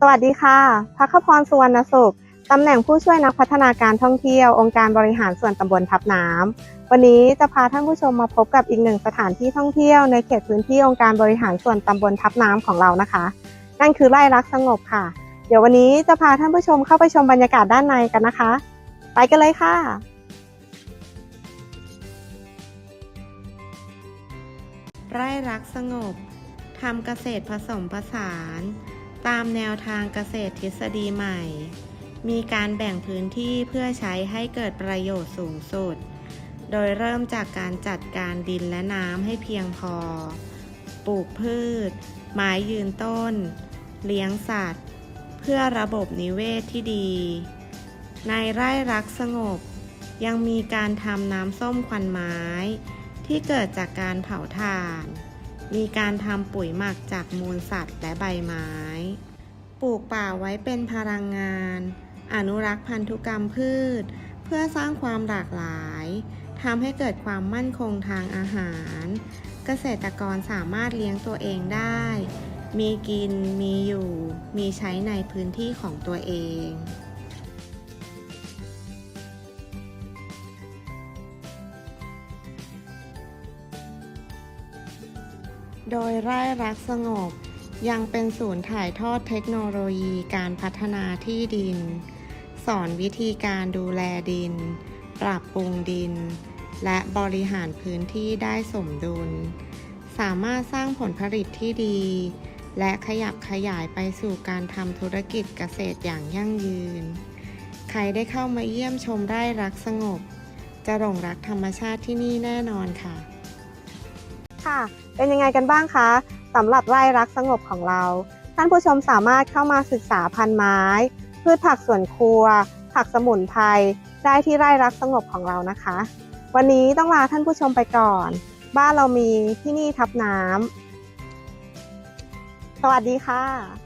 สวัสดีค่ะพักพรสุวรรณสุข ตำแหน่งผู้ช่วยนักพัฒนาการท่องเที่ยว องค์การบริหารส่วนตำบลทับน้ำ วันนี้จะพาท่านผู้ชมมาพบกับอีกหนึ่งสถานที่ท่องเที่ยวในเขตพื้นที่องค์การบริหารส่วนตำบลทับน้ำของเรานะคะ นั่นคือไร่รักสงบค่ะ เดี๋ยววันนี้จะพาท่านผู้ชมเข้าไปชมบรรยากาศด้านในกันนะคะ ไปกันเลยค่ะ ไร่รักสงบทำเกษตรผสมผสาน ตามแนวทางเกษตรทฤษฎีใหม่ มีการแบ่งพื้นที่เพื่อใช้ให้เกิดประโยชน์สูงสุด โดยเริ่มจากการจัดการดินและน้ำให้เพียงพอ ปลูกพืช ไม้ยืนต้น เลี้ยงสัตว์ เพื่อระบบนิเวศที่ดี ในไร่รักสงบ ยังมีการทำน้ำส้มควันไม้ ที่เกิดจากการเผาถ่าน มีการทำปุ๋ยหมักจากมูลสัตว์และใบไม้ ปลูกป่าไว้เป็นพลังงาน อนุรักษ์พันธุกรรมพืช เพื่อสร้างความหลากหลายทำให้เกิดความมั่นคงทางอาหาร เกษตรกรสามารถเลี้ยงตัวเองได้ มีกิน มีอยู่ มีใช้ในพื้นที่ของตัวเอง โดยไร่รักสงบ ยังเป็นศูนย์ถ่ายทอดเทคโนโลยีการพัฒนาที่ดิน สอนวิธีการดูแลดิน ปรับปรุงดิน และบริหารพื้นที่ได้สมดุล สามารถสร้างผลผลิตที่ดี และขยับขยายไปสู่การทำธุรกิจเกษตรอย่างยั่งยืน ใครได้เข้ามาเยี่ยมชมไร่รักสงบ จะหลงรักธรรมชาติที่นี่แน่นอนค่ะ ค่ะ เป็นยังไงกันบ้างคะสำหรับไร่รักสงบของเรา ท่านผู้ชมสามารถเข้ามาศึกษาพันไม้ พืชผักสวนครัว ผักสมุนไพรได้ที่ไร่รักสงบของเรานะคะ วันนี้ต้องลาท่านผู้ชมไปก่อน บ้านเรามีที่นี่ทับน้ำสวัสดีค่ะ